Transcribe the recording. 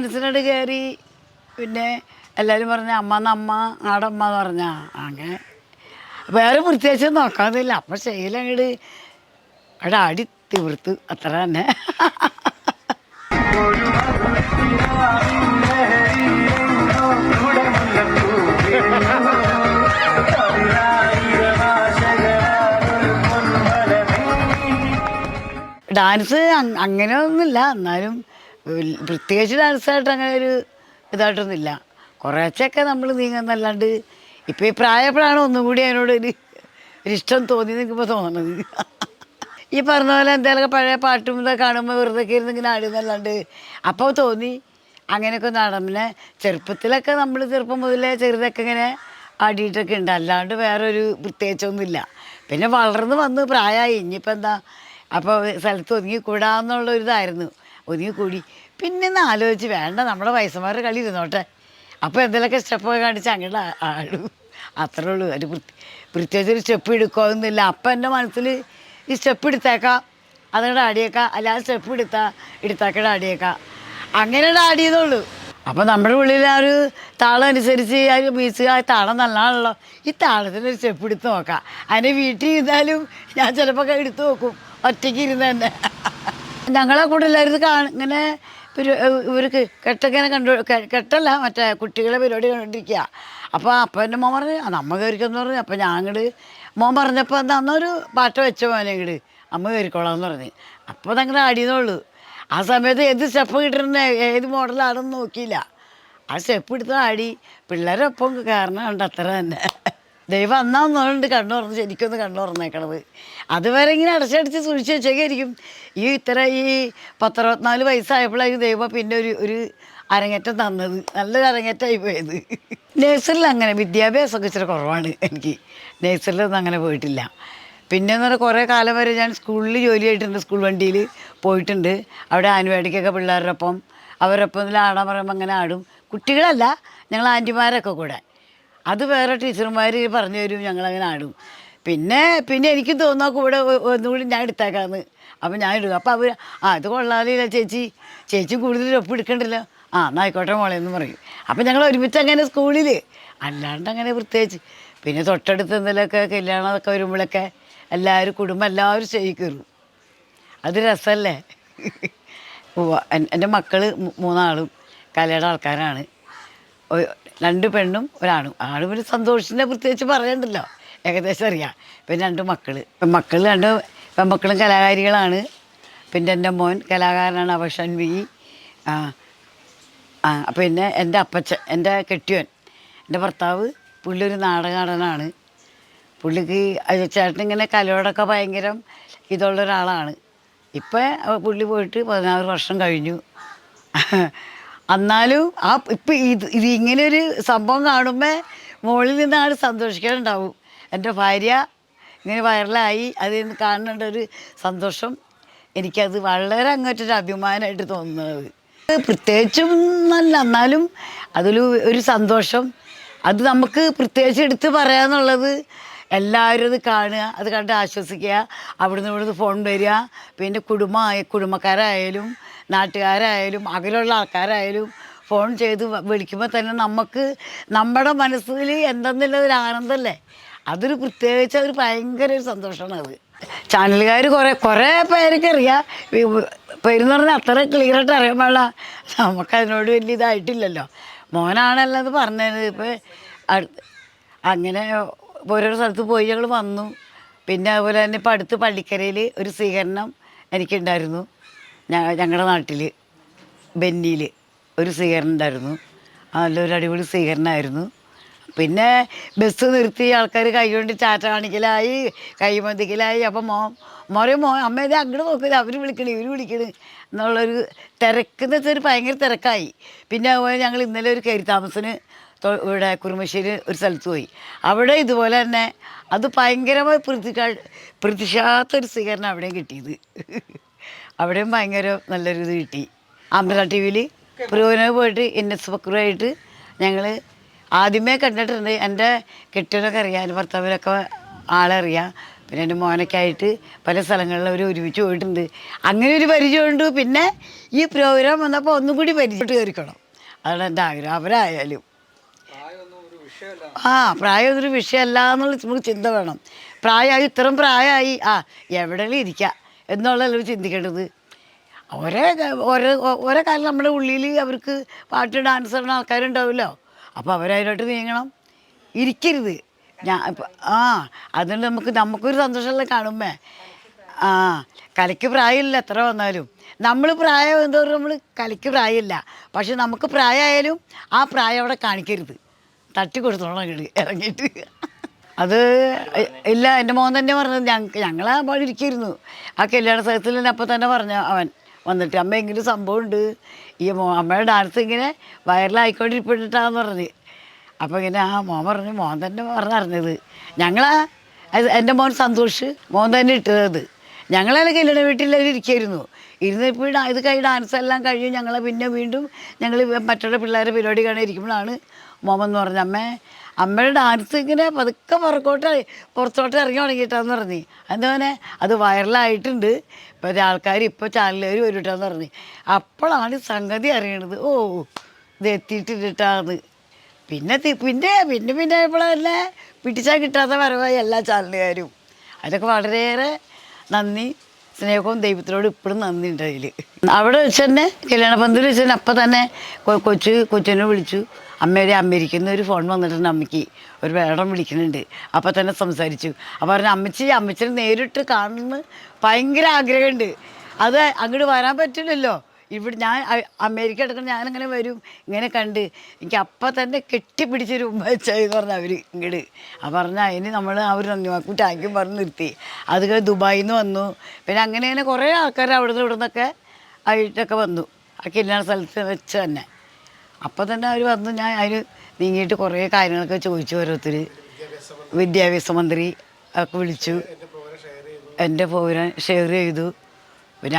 ഡാൻസിനോട് കയറി പിന്നെ എല്ലാവരും പറഞ്ഞ അമ്മ നമ്മ ആടമ്മ എന്ന് പറഞ്ഞ. അങ്ങനെ വേറെ പ്രത്യേകിച്ച് നോക്കാതില്ല. അപ്പം ശൈലങ്ങട് അവിടെ അടി തീർത്തു അത്ര തന്നെ. ഡാൻസ് അങ്- അങ്ങനെ ഒന്നുമില്ല എന്നാലും പ്രത്യേകിച്ച് ഡാൻസായിട്ട് അങ്ങനെ ഒരു ഇതായിട്ടൊന്നുമില്ല. കുറേശ്ശൊക്കെ നമ്മൾ നീങ്ങുന്നല്ലാണ്ട് ഇപ്പം ഈ പ്രായപ്പോഴാണ് ഒന്നും കൂടി അതിനോട് ഒരു ഇഷ്ടം തോന്നി നിൽക്കുമ്പോൾ തോന്നുന്നത് ഈ പറഞ്ഞ പോലെ എന്തെങ്കിലുമൊക്കെ പഴയ പാട്ടും ഇതൊക്കെ കാണുമ്പോൾ വെറുതെ ഇരുന്ന് ഇങ്ങനെ ആടുന്നല്ലാണ്ട് അപ്പോൾ തോന്നി അങ്ങനെയൊക്കെ നടന്നു പിന്നെ ചെറുപ്പത്തിലൊക്കെ നമ്മൾ ചെറുപ്പം മുതലേ ചെറുതൊക്കെ ഇങ്ങനെ ആടിയിട്ടൊക്കെ ഉണ്ട്. അല്ലാണ്ട് വേറൊരു പ്രത്യേകിച്ചൊന്നുമില്ല. പിന്നെ വളർന്ന് വന്ന് പ്രായമായി ഇനിയിപ്പോൾ എന്താ? അപ്പോൾ സ്ഥലത്ത് ഒതുങ്ങിക്കൂടാന്നുള്ളൊരിതായിരുന്നു ഒതുങ്ങിക്കൂടി പിന്നെ ഒന്ന് ആലോചിച്ച് വേണ്ട നമ്മളെ വയസ്സന്മാരുടെ കളി ഇരുന്നോട്ടെ അപ്പോൾ എന്തെങ്കിലുമൊക്കെ സ്റ്റെപ്പൊക്കെ കാണിച്ച് അങ്ങോട്ട് ആ- ആടും അത്രേ ഉള്ളൂ. ഒരു വൃത്തി പ്രത്യേകിച്ച് ഒരു സ്റ്റെപ്പ് എടുക്കുമെന്നില്ല അപ്പം എന്റെ മനസ്സിൽ ഈ സ്റ്റെപ്പ് എടുത്തേക്കാം. അതങ്ങടെ ആടിയേക്കാം. അല്ല ആ സ്റ്റെപ്പ് എടുത്താൽ എടുത്താക്കടെ ആടിയേക്കാം. അങ്ങനെ ആടിയതുള്ളൂ അപ്പം നമ്മുടെ ഉള്ളിൽ ആ ഒരു താളം അനുസരിച്ച് ആ ഒരു മ്യൂസിക് ആ താളം നല്ലതാണല്ലോ ഈ താളത്തിന് ഒരു സ്റ്റെപ്പ് എടുത്ത് നോക്കാം. അതിനെ വീട്ടിൽ ഇരുന്നാലും ഞാൻ ചിലപ്പോൾ എടുത്ത് നോക്കും. ഒറ്റയ്ക്ക് ഇരുന്ന് തന്നെ. ഞങ്ങളെ കൂടെ എല്ലാവരും കാണ ഇവർക്ക് കെട്ടിങ്ങനെ കണ്ടു കെട്ടല്ല മറ്റേ കുട്ടികളെ പരിപാടി കണ്ടിരിക്കുക അപ്പോൾ അപ്പം എന്റെ മോൻ പറഞ്ഞു "ആ, നമ്മ കയറിക്കെന്ന് പറഞ്ഞു. അപ്പം ഞാൻ മോൻ പറഞ്ഞപ്പോൾ എന്താ അന്നൊരു പാട്ട് വെച്ച മോനെ ഇങ്ങോട്ട് അമ്മ കയറിക്കോളാം എന്ന് പറഞ്ഞു അപ്പോൾ ഞങ്ങൾ ആടിയെന്നുള്ളൂ ആ സമയത്ത് ഏത് സ്റ്റെപ്പ് കിട്ടുന്ന ഏത് മോഡലാണെന്ന് നോക്കിയില്ല. ആ സ്റ്റെപ്പ് എടുത്ത് ആടി പിള്ളേരൊപ്പം കാരണം കണ്ട് അത്ര തന്നെ. ദൈവം അന്നാ ഒന്നുകൊണ്ട് കണ്ണു തുറന്ന് ശരിക്കൊന്ന് കണ്ണു തുറന്നേക്കണത്. അതുവരെ ഇങ്ങനെ അടച്ചടിച്ച് സൂക്ഷിച്ച് വെച്ചേക്കായിരിക്കും ഈ ഇത്ര ഈ പത്തറുപത്തിനാല് വയസ്സായപ്പോഴായിരിക്കും ദൈവം പിന്നെ ഒരു ഒരു അരങ്ങേറ്റം തന്നത്. നല്ലൊരു അരങ്ങേറ്റമായി പോയത്. നേഴ്സറിൽ അങ്ങനെ വിദ്യാഭ്യാസമൊക്കെ ഇച്ചിരി കുറവാണ് എനിക്ക്. നേഴ്സറിലൊന്നും അങ്ങനെ പോയിട്ടില്ല. പിന്നെ എന്ന് പറഞ്ഞാൽ കുറേ കാലം വരെ ഞാൻ സ്കൂളിൽ ജോലി ചെയ്തിട്ടുണ്ട് സ്കൂൾ വണ്ടിയിൽ പോയിട്ടുണ്ട്. അവിടെ ആനുവേടിക്കൊക്കെ പിള്ളേരുടെ ഒപ്പം. അവരൊപ്പം ആടാൻ പറയുമ്പോൾ അങ്ങനെ ആടും. കുട്ടികളല്ല ഞങ്ങൾ ആന്റിമാരൊക്കെ കൂടെ. അത് വേറെ ടീച്ചർമാർ പറഞ്ഞു തരും ഞങ്ങളങ്ങനെ ആടും. പിന്നെ പിന്നെ എനിക്ക് തോന്നാ കൂടെ ഒന്നുകൂടി ഞാൻ എടുത്തേക്കാന്ന്. അപ്പം ഞാൻ ഇടും. അപ്പം അവർ ആ അത് കൊള്ളാലില്ല ചേച്ചി. ചേച്ചി കൂടുതൽ ഒപ്പ് എടുക്കണ്ടല്ലോ. ആ എന്നാൽ ആയിക്കോട്ടെ മോളെ എന്ന് പറയും. അപ്പം ഞങ്ങൾ ഒരുമിച്ച് അങ്ങനെ സ്കൂളിൽ അല്ലാണ്ട് അങ്ങനെ പ്രത്യേകിച്ച്. പിന്നെ തൊട്ടടുത്ത് എന്തെങ്കിലുമൊക്കെ കല്യാണമൊക്കെ വരുമ്പോഴൊക്കെ എല്ലാവരും കുടുംബം എല്ലാവരും കയറും അത് രസമല്ലേ? എന്റെ മക്കൾ മൂന്നാളും കലയുടെ ആൾക്കാരാണ്. രണ്ട് പെണ്ണും ഒരാണും. ആണും ഒരു സന്തോഷത്തിനെ പ്രത്യേകിച്ച് പറയണ്ടല്ലോ. ഏകദേശം അറിയാം. പിന്നെ രണ്ട് മക്കൾ മക്കൾ രണ്ട് പെൺമക്കളും കലാകാരികളാണ്. പിന്നെ എന്റെ മോൻ കലാകാരനാണ് അവഷൻ വി ആ ആ പിന്നെ എന്റെ അപ്പച്ച എന്റെ കെട്ടിയോൻ. എന്റെ ഭർത്താവ് പുള്ളി ഒരു നാടകാടനാണ്. പുള്ളിക്ക് ചേട്ടൻ ഇങ്ങനെ കലയോടൊക്കെ ഭയങ്കരം ഇതുള്ള ഒരാളാണ്. ഇപ്പം പുള്ളി പോയിട്ട് പതിനാറ് വർഷം കഴിഞ്ഞു. എന്നാലും ആ ഇപ്പം ഇത് ഇത് ഇങ്ങനെ ഒരു സംഭവം കാണുമ്പോൾ മുകളിൽ നിന്നാണ് സന്തോഷിക്കാനുണ്ടാവും. എന്റെ ഭാര്യ ഇങ്ങനെ വൈറലായി അതിൽ കാണേണ്ട ഒരു സന്തോഷം. എനിക്കത് വളരെ അങ്ങോട്ടൊരു അഭിമാനമായിട്ട് തോന്നുന്നത്. പ്രത്യേകിച്ചും നല്ല എന്നാലും അതിൽ ഒരു സന്തോഷം. അത് നമുക്ക് പ്രത്യേകിച്ച് എടുത്ത് പറയാന്നുള്ളത് എല്ലാവരും അത് കാണുക അത് കണ്ട് ആശ്വസിക്കുക അവിടുന്ന് ഇവിടുന്ന് ഫോൺ വരിക. പിന്നെ കുടുംബമായ കുടുംബക്കാരായാലും നാട്ടുകാരായാലും അകലുള്ള ആൾക്കാരായാലും ഫോൺ ചെയ്ത് വിളിക്കുമ്പോൾ തന്നെ നമുക്ക് നമ്മുടെ മനസ്സിൽ എന്തെന്നുള്ളൊരു ആനന്ദമല്ലേ അതൊരു പ്രത്യേകിച്ച് ഒരു ഭയങ്കര ഒരു സന്തോഷമാണ് അത്. ചാനലുകാർ കുറേ കുറേ പേരൊക്കെ അറിയാം. പേരെന്ന് പറഞ്ഞാൽ അത്ര ക്ലിയറായിട്ട് അറിയാൻ പാടില്ല. നമുക്കതിനോട് വലിയ ഇതായിട്ടില്ലല്ലോ. മോനാണല്ലോ അത് പറഞ്ഞത്. ഇപ്പോൾ അങ്ങനെ ഓരോരോ സ്ഥലത്ത് പോയി ഞങ്ങൾ വന്നു. പിന്നെ അതുപോലെ തന്നെ ഇപ്പം അടുത്ത് പള്ളിക്കരയിൽ ഒരു സ്വീകരണം എനിക്കുണ്ടായിരുന്നു. ഞങ്ങളുടെ നാട്ടിൽ ബെന്നിയിൽ ഒരു സ്വീകരണം ഉണ്ടായിരുന്നു. നല്ലൊരു അടിപൊളി സ്വീകരണമായിരുന്നു. പിന്നെ ബസ് നിർത്തി ആൾക്കാർ കൈ കൊണ്ട് ചാറ്റ കാണിക്കലായി കൈമന്തിക്കലായി അപ്പം മോ മോരെ മോ അമ്മ ഇത് അങ്ങോട്ട് നോക്കില്ല അവർ വിളിക്കണേ ഇവർ വിളിക്കണ് എന്നുള്ളൊരു തിരക്കെന്ന് വെച്ചാൽ ഒരു ഭയങ്കര തിരക്കായി. പിന്നെ അതുപോലെ ഞങ്ങൾ ഇന്നലെ ഒരു കയറി താമസത്തിന് തൊ- ഇവിടെ കുറുമശ്ശേരി ഒരു സ്ഥലത്ത് പോയി. അവിടെ ഇതുപോലെ തന്നെ അത് ഭയങ്കരമായി പ്രതികാ പ്രതിഷാത്തൊരു സ്വീകരണം അവിടെയും കിട്ടിയത്. അവിടെയും ഭയങ്കര നല്ലൊരു ഇത് കിട്ടി. അമൃത ടി വിയിൽ പുരോഗന പോയിട്ട് എൻ എസ് ബക്രുമായിട്ട് ഞങ്ങൾ ആദ്യമേ കണ്ടിട്ടുണ്ട് എന്റെ കെട്ടിടമൊക്കെ അറിയാം എന്റെ ഭർത്താവിനൊക്കെ ആളറിയാം. പിന്നെ എന്റെ മോനൊക്കെ ആയിട്ട് പല സ്ഥലങ്ങളിൽ അവർ ഒരുമിച്ച് പോയിട്ടുണ്ട്. അങ്ങനെ ഒരു പരിചയമുണ്ട്. പിന്നെ ഈ പ്രോഗ്രാം വന്നപ്പോൾ ഒന്നും കൂടി പരിചയപ്പെട്ട് കയറിക്കണം. അതാണ് എന്റെ ആഗ്രഹം. അവരായാലും. ആ പ്രായം ഒരു വിഷയമല്ല എന്നുള്ള നമുക്ക് ചിന്ത വേണം. പ്രായമായി ഇത്രയും പ്രായമായി ആ എവിടെയെങ്കിലും ഇരിക്കാം എന്നുള്ളതല്ലോ ചിന്തിക്കേണ്ടത്. ക- ഓരോ ഓരോ കാലം നമ്മുടെ ഉള്ളിൽ അവർക്ക് പാട്ട് ഡാൻസ് ഇടുന്ന ആൾക്കാരുണ്ടാവുമല്ലോ. അപ്പോൾ അവരതിലോട്ട് നീങ്ങണം. ഇരിക്കരുത്. ഞാൻ ആ അതുകൊണ്ട് നമുക്ക് നമുക്കൊരു സന്തോഷമല്ല കാണുമ്പേ. ആ കലയ്ക്ക് പ്രായമില്ല എത്ര വന്നാലും. നമ്മൾ പ്രായം എന്തോറും നമ്മൾ കലയ്ക്ക് പ്രായമില്ല. പക്ഷെ നമുക്ക് പ്രായമായാലും ആ പ്രായം അവിടെ കാണിക്കരുത്. തട്ടി കൊടുത്തോളാം അങ്ങോട്ട് ഇറങ്ങിയിട്ട്. അത് ഇല്ല എന്റെ മോൻ തന്നെ പറഞ്ഞത് ഞങ്ങൾക്ക് ഞങ്ങൾ ആ പാടി ഇരിക്കുന്നു ആ കല്യാണ സ്ഥലത്തിൽ തന്നെ അപ്പം തന്നെ പറഞ്ഞു അവൻ വന്നിട്ട് അമ്മ എങ്കിലും സംഭവമുണ്ട്. ഈ മോ അമ്മയുടെ ഡാൻസ് ഇങ്ങനെ വൈറലായിക്കൊണ്ടിരിപ്പിട്ടിട്ടാന്ന് പറഞ്ഞ്. അപ്പോൾ ഇങ്ങനെ ആ മോൻ പറഞ്ഞു മോൻ തന്നെ പറഞ്ഞറിഞ്ഞത് ഞങ്ങളാ എന്റെ മോൻ സന്തോഷ് മോൻ തന്നെ ഇട്ടത്. ഞങ്ങളെ കല്യാണ വീട്ടിൽ ഇരിക്കായിരുന്നു. ഇരുന്നപ്പോൾ ഇത് കഴിഞ്ഞ് ഡാൻസ് എല്ലാം കഴിഞ്ഞ് ഞങ്ങൾ പിന്നെ വീണ്ടും ഞങ്ങൾ മറ്റുള്ള പിള്ളേരെ പരിപാടി കാണാൻ ഇരിക്കുമ്പോഴാണ് മോമെന്ന് പറഞ്ഞ അമ്മേ അമ്മയുടെ ഡാൻസ് ഇങ്ങനെ പതുക്കെ പുറക്കോട്ട് പുറത്തോട്ട് ഇറങ്ങി തുടങ്ങിയിട്ടാന്ന് പറഞ്ഞു. എന്തോനെ അത് വൈറലായിട്ടുണ്ട് ഇപ്പോൾ ആൾക്കാർ ഇപ്പോൾ ചാനലുകാർ വരൂട്ടാന്ന് പറഞ്ഞു. അപ്പോഴാണ് സംഗതി അറിയണത്. ഓ ഇത് എത്തിയിട്ടിട്ടാന്ന് പിന്നെ പിന്നെ പിന്നെ പിന്നെ ഇപ്പോഴല്ലേ പിടിച്ചാൽ കിട്ടാത്ത വരവായി എല്ലാ ചാനലുകാരും അതൊക്കെ വളരെയേറെ നന്ദി. സ്നേഹവും ദൈവത്തിനോട് ഇപ്പോഴും നന്ദി ഉണ്ട് അതിൽ അവിടെ വെച്ച് തന്നെ കല്യാണ പന്തൽ വെച്ച് തന്നെ അപ്പം തന്നെ കൊച്ചു കൊച്ച് കൊച്ചിനെ വിളിച്ചു. അമ്മയുടെ അമ്മയിരിക്കുന്ന ഒരു ഫോൺ വന്നിട്ടുണ്ട് അമ്മയ്ക്ക്. ഒരു വേടം വിളിക്കുന്നുണ്ട്. അപ്പം തന്നെ സംസാരിച്ചു. അപ്പോൾ പറഞ്ഞു അമ്മച്ചി അമ്മച്ചിനെ നേരിട്ട് കാണുമെന്ന് ഭയങ്കര ആഗ്രഹമുണ്ട്. അത് അങ്ങോട്ട് വരാൻ പറ്റില്ലല്ലോ. ഇവിടെ ഞാൻ അമേരിക്ക എടുക്കണം ഞാനിങ്ങനെ വരും. ഇങ്ങനെ കണ്ട്. എനിക്ക് അപ്പം തന്നെ കെട്ടിപ്പിടിച്ചൊരു ഉമ്മച്ചായി എന്ന് പറഞ്ഞ അവർ ഇങ്ങോട്ട് ആ പറഞ്ഞാൽ അതിന് നമ്മൾ ആ ഒരു നന്ദി ടാങ്കും പറഞ്ഞ് നിർത്തി. അത് കഴിഞ്ഞ് ദുബായിൽ നിന്ന് വന്നു. പിന്നെ അങ്ങനെ തന്നെ കുറേ ആൾക്കാർ അവിടെ നിന്ന് ഇവിടെ നിന്നൊക്കെ ആയിട്ടൊക്കെ വന്നു. ആ കല്യാണ സ്ഥലത്ത് വെച്ച് തന്നെ. അപ്പം തന്നെ അവർ വന്നു. ഞാൻ അതിന് നീങ്ങിയിട്ട് കുറേ കാര്യങ്ങളൊക്കെ ചോദിച്ചു ഓരോരുത്തർ വിദ്യാഭ്യാസ മന്ത്രി ഒക്കെ വിളിച്ചു. എന്റെ പൗരൻ ഷെയർ ചെയ്തു. പിന്നെ